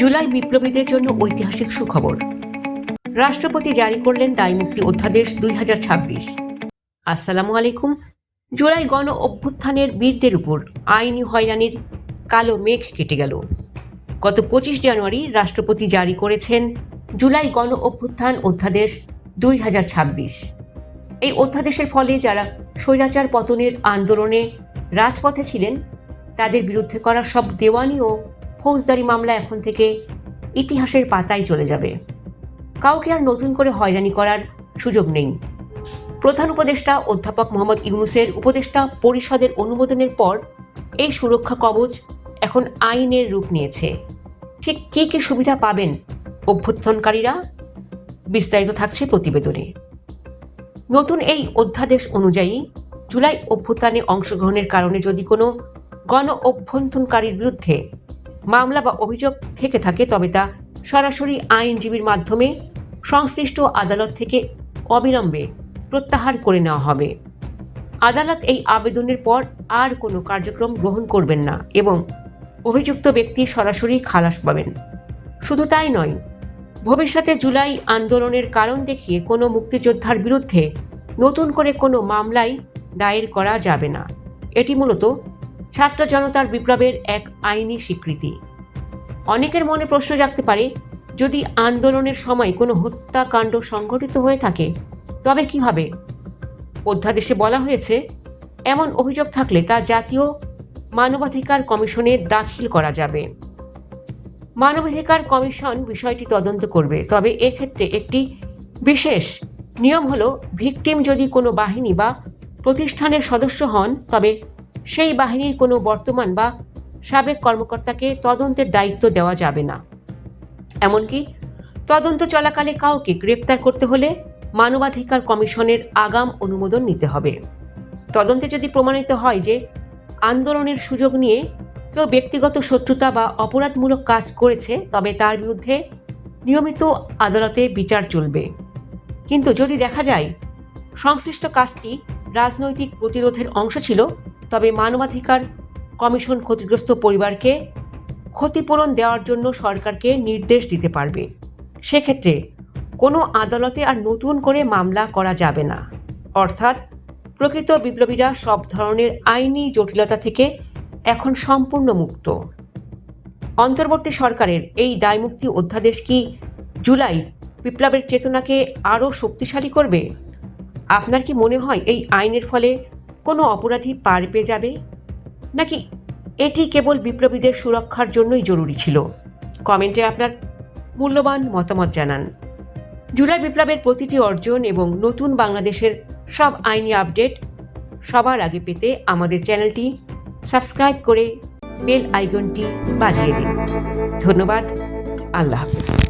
জুলাই বিপ্লবীদের জন্য ঐতিহাসিক সুখবর। রাষ্ট্রপতি জারি করলেন দায়মুক্তি অধ্যাদেশ দুই হাজার ছাব্বিশ। আসসালামু আলাইকুম। জুলাই গণ অভ্যুত্থানের বীরদের উপর আইনি হয়রানির কালো মেঘ কেটে গেল। গত পঁচিশ জানুয়ারি রাষ্ট্রপতি জারি করেছেন জুলাই গণ অভ্যুত্থান অধ্যাদেশ দুই হাজার ছাব্বিশ। এই অধ্যাদেশের ফলে যারা স্বৈরাচার পতনের আন্দোলনে রাজপথে ছিলেন, তাদের বিরুদ্ধে করা সব দেওয়ানি ও ফৌজদারি মামলা এখন থেকে ইতিহাসের পাতায় চলে যাবে। কাউকে আর নতুন করে হয়রানি করার সুযোগ নেই। প্রধান উপদেষ্টা অধ্যাপক মোহাম্মদ ইউনুসের উপদেষ্টা পরিষদের অনুমোদনের পর এই সুরক্ষা কবচ এখন আইনের রূপ নিয়েছে। ঠিক কী কী সুবিধা পাবেন অভ্যুত্থানকারীরা বিস্তারিত থাকছে প্রতিবেদনে। নতুন এই অধ্যাদেশ অনুযায়ী জুলাই অভ্যুত্থানে অংশগ্রহণের কারণে যদি কোনো গণ অভ্যন্তরকারীর বিরুদ্ধে মামলা বা অভিযোগ থেকে থাকে, তবে তা সরাসরি আইনজীবীর মাধ্যমে সংশ্লিষ্ট আদালত থেকে অবিলম্বে প্রত্যাহার করে নেওয়া হবে। আদালত এই আবেদনের পর আর কোনো কার্যক্রম গ্রহণ করবেন না এবং অভিযুক্ত ব্যক্তি সরাসরি খালাস পাবেন। শুধু তাই নয়, ভবিষ্যতে জুলাই আন্দোলনের কারণ দেখিয়ে কোনো মুক্তিযোদ্ধার বিরুদ্ধে নতুন করে কোনো মামলাই দায়ের করা যাবে না। এটি মূলত ছাত্র জনতার বিপ্লবের এক আইনি স্বীকৃতি। অনেকের মনে প্রশ্ন জাগতে পারে, যদি আন্দোলনের সময় কোনো হত্যাকাণ্ড সংঘটিত হয়ে থাকে, তবে কি হবে? অধ্যাদেশে বলা হয়েছে, এমন অভিযোগ থাকলে তা জাতীয় মানবাধিকার কমিশনে দাখিল করা যাবে। মানবাধিকার কমিশন বিষয়টি তদন্ত করবে, তবে এক্ষেত্রে একটি বিশেষ নিয়ম হলো, ভিকটিম যদি কোনো বাহিনী বা প্রতিষ্ঠানের সদস্য হন, তবে সেই বাহিনীর কোনো বর্তমান বা সাবেক কর্মকর্তাকে তদন্তের দায়িত্ব দেওয়া যাবে না। এমনকি তদন্ত চলাকালে কাউকে গ্রেপ্তার করতে হলে মানবাধিকার কমিশনের আগাম অনুমোদন নিতে হবে। তদন্তে যদি প্রমাণিত হয় যে আন্দোলনের সুযোগ নিয়ে কেউ ব্যক্তিগত শত্রুতা বা অপরাধমূলক কাজ করেছে, তবে তার বিরুদ্ধে নিয়মিত আদালতে বিচার চলবে। কিন্তু যদি দেখা যায়, সংশ্লিষ্ট কাজটি রাজনৈতিক প্রতিরোধের অংশ ছিল তবে মানবাধিকার কমিশন ক্ষতিগ্রস্ত পরিবারকে ক্ষতিপূরণ দেওয়ার জন্য সরকারকে নির্দেশ দিতে পারবে। সেক্ষেত্রে কোনো আদালতে আর নতুন করে মামলা করা যাবে না। অর্থাৎ প্রকৃত বিপ্লবীরা সব ধরনের আইনি জটিলতা থেকে এখন সম্পূর্ণ মুক্ত। অন্তর্বর্তী সরকারের এই দায়মুক্তি অধ্যাদেশ কি জুলাই বিপ্লবের চেতনাকে আরও শক্তিশালী করবে? আপনার কি মনে হয় এই আইনের ফলে কোনো অপরাধী পার পেয়ে যাবে? নাকি এটি কেবল বিপ্লবীদের সুরক্ষার জন্যই জরুরি ছিল? কমেন্টে আপনার মূল্যবান মতামত জানান। জুলাই বিপ্লবের প্রতিটি অর্জন এবং নতুন বাংলাদেশের সব আইনি আপডেট সবার আগে পেতে আমাদের চ্যানেলটি সাবস্ক্রাইব করে বেল আইকনটি বাজিয়ে দিন। ধন্যবাদ। আল্লাহ হাফিজ।